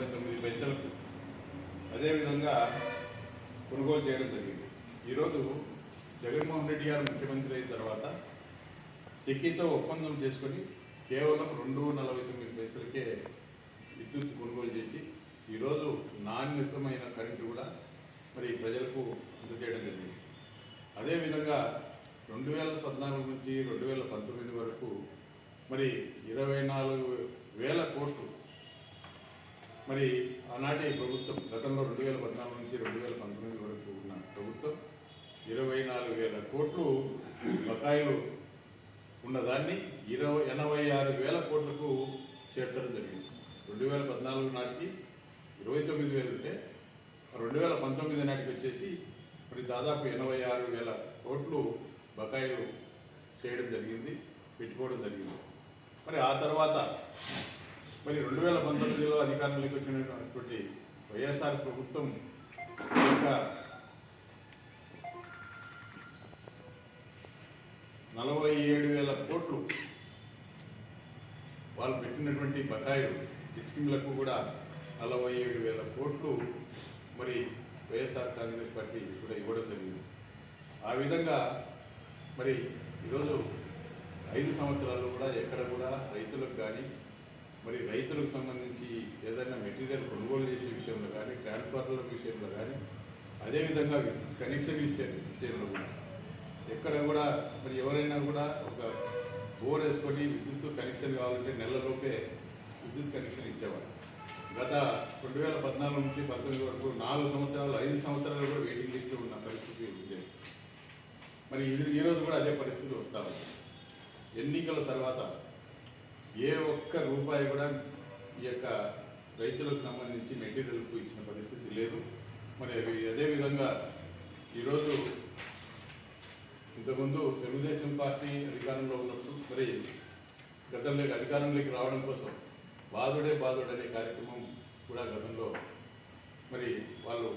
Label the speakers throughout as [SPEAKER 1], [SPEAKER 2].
[SPEAKER 1] తొంభై తొమ్మిది పైసలకు అదేవిధంగా కొనుగోలు చేయడం జరిగింది. ఈరోజు జగన్మోహన్ రెడ్డి గారు ముఖ్యమంత్రి అయిన తర్వాత సెకీతో ఒప్పందం చేసుకొని కేవలం రెండు నలభై తొమ్మిది పైసలకే విద్యుత్ కొనుగోలు చేసి ఈరోజు నాణ్యతమైన కరెంటు కూడా మరి ప్రజలకు అందజేయడం జరిగింది. అదేవిధంగా రెండు వేల పద్నాలుగు నుంచి రెండు వేల పంతొమ్మిది వరకు మరి ఇరవై నాలుగు వేల కోట్లు మరి ఆనాటి ప్రభుత్వం గతంలో రెండు వేల పద్నాలుగు నుంచి రెండు వేల పంతొమ్మిది వరకు ఉన్న ప్రభుత్వం ఇరవై నాలుగు వేల కోట్లు బకాయిలు ఉన్నదాన్ని ఇరవై ఎనభై ఆరు వేల కోట్లకు చేర్చడం జరిగింది. రెండు వేల పద్నాలుగు నాటికి ఇరవై తొమ్మిది వేలు ఉంటే రెండు వేల పంతొమ్మిది నాటికి వచ్చేసి మరి దాదాపు ఎనభై ఆరు వేల కోట్లు బకాయిలు చేయడం జరిగింది పెట్టుకోవడం జరిగింది. మరి ఆ తర్వాత మరి రెండు వేల పంతొమ్మిదిలో అధికారంలోకి వచ్చినటువంటి వైఎస్ఆర్ ప్రభుత్వం యొక్క నలభై ఏడు వేల కోట్లు వాళ్ళు పెట్టినటువంటి బకాయిలు స్కీమ్లకు కూడా నలభై ఏడు వేల కోట్లు మరి వైఎస్ఆర్ కాంగ్రెస్ పార్టీ కూడా ఇవ్వడం జరిగింది. ఆ విధంగా మరి ఈరోజు ఐదు సంవత్సరాల్లో కూడా ఎక్కడ కూడా రైతులకు కానీ మరి రైతులకు సంబంధించి ఏదైనా మెటీరియల్ కొనుగోలు చేసే విషయంలో కానీ ట్రాన్స్ఫార్మర్ల విషయంలో కానీ అదేవిధంగా విద్యుత్ కనెక్షన్ ఇచ్చే విషయంలో కూడా. ఎక్కడ కూడా మరి ఎవరైనా కూడా ఒక బోర్ వేసుకొని విద్యుత్ కనెక్షన్ కావాలంటే నెలలోపే విద్యుత్ కనెక్షన్ ఇచ్చేవారు గత రెండు వేల పద్నాలుగు నుంచి పంతొమ్మిది వరకు నాలుగు సంవత్సరాలు ఐదు సంవత్సరాలు కూడా వెయిటింగ్ లిస్ట్ ఉన్న పరిస్థితి ఉండేది మరి ఇది ఈరోజు కూడా అదే పరిస్థితి వస్తా ఉంది. ఎన్నికల తర్వాత ఏ ఒక్క రూపాయి కూడా ఈ యొక్క రైతులకు సంబంధించి మెటీరియల్కు ఇచ్చిన పరిస్థితి లేదు. మరి అవి అదేవిధంగా ఈరోజు ఇంతకుముందు తెలుగుదేశం పార్టీ అధికారంలో ఉన్నప్పుడు మరి గతంలో అధికారంలోకి రావడం కోసం బాధుడే బాధుడు అనే కార్యక్రమం కూడా గతంలో మరి వాళ్ళు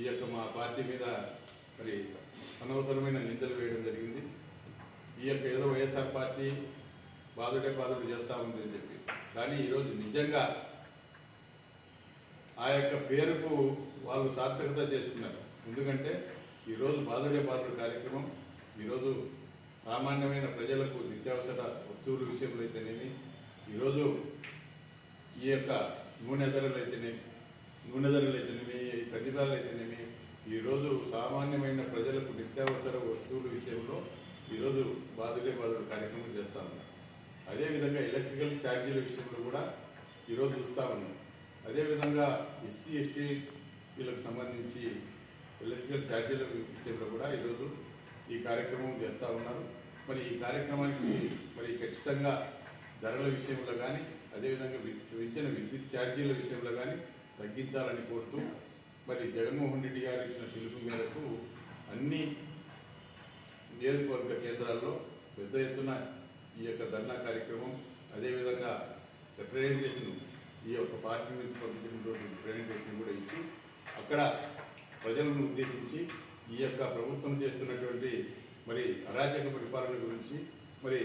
[SPEAKER 1] ఈ యొక్క మా పార్టీ మీద మరి అనవసరమైన నిందలు వేయడం జరిగింది. ఈ యొక్క ఏదో వైఎస్ఆర్ పార్టీ బాధుడే బాధుడు చేస్తూ ఉంది అని చెప్పి. కానీ ఈరోజు నిజంగా ఆ యొక్క పేరుకు వాళ్ళు సార్థకత చేసుకున్నారు ఎందుకంటే ఈరోజు బాధుడే బాధుడు కార్యక్రమం ఈరోజు సామాన్యమైన ప్రజలకు నిత్యావసర వస్తువుల విషయంలో అయితేనేమి ఈరోజు ఈ యొక్క నూనె ధరలు అయితేనేమి నూనె ధరలు అయితేనేమి ప్రతిభాలు అయితేనేమి ఈరోజు సామాన్యమైన ప్రజలకు నిత్యావసర వస్తువుల విషయంలో ఈరోజు బాధుడే బాధుడు కార్యక్రమం చేస్తా ఉన్నారు. అదేవిధంగా ఎలక్ట్రికల్ ఛార్జీల విషయంలో కూడా ఈరోజు చూస్తూ ఉన్నాం. అదేవిధంగా ఎస్సీ ఎస్టీ వీళ్ళకి సంబంధించి ఎలక్ట్రికల్ ఛార్జీల విషయంలో కూడా ఈరోజు ఈ కార్యక్రమం చేస్తూ ఉన్నారు. మరి ఈ కార్యక్రమానికి మరి ఖచ్చితంగా ధరల విషయంలో కానీ అదేవిధంగా విద్యను విద్యుత్ ఛార్జీల విషయంలో కానీ తగ్గించాలని కోరుతూ మరి జగన్మోహన్ రెడ్డి గారు ఇచ్చిన పిలుపు మేరకు అన్ని నియోజకవర్గ కేంద్రాల్లో పెద్ద ఎత్తున ఈ యొక్క ధర్నా కార్యక్రమం అదేవిధంగా రిప్రజెంటేషన్ ఈ యొక్క పార్టీ నుంచి పంపించినటువంటి రిప్రజెంటేషన్ కూడా ఇచ్చి అక్కడ ప్రజలను ఉద్దేశించి ఈ యొక్క ప్రభుత్వం చేస్తున్నటువంటి మరి అరాచక పరిపాలన గురించి మరి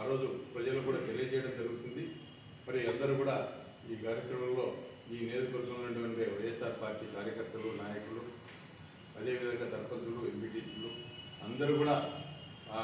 [SPEAKER 1] ఆ రోజు ప్రజలు కూడా తెలియజేయడం జరుగుతుంది. మరి అందరూ కూడా ఈ కార్యక్రమంలో ఈ నియోజకవర్గంలో ఉన్నటువంటి వైఎస్ఆర్ పార్టీ కార్యకర్తలు నాయకులు అదేవిధంగా సర్పంచులు ఎంపీటీసీలు అందరూ కూడా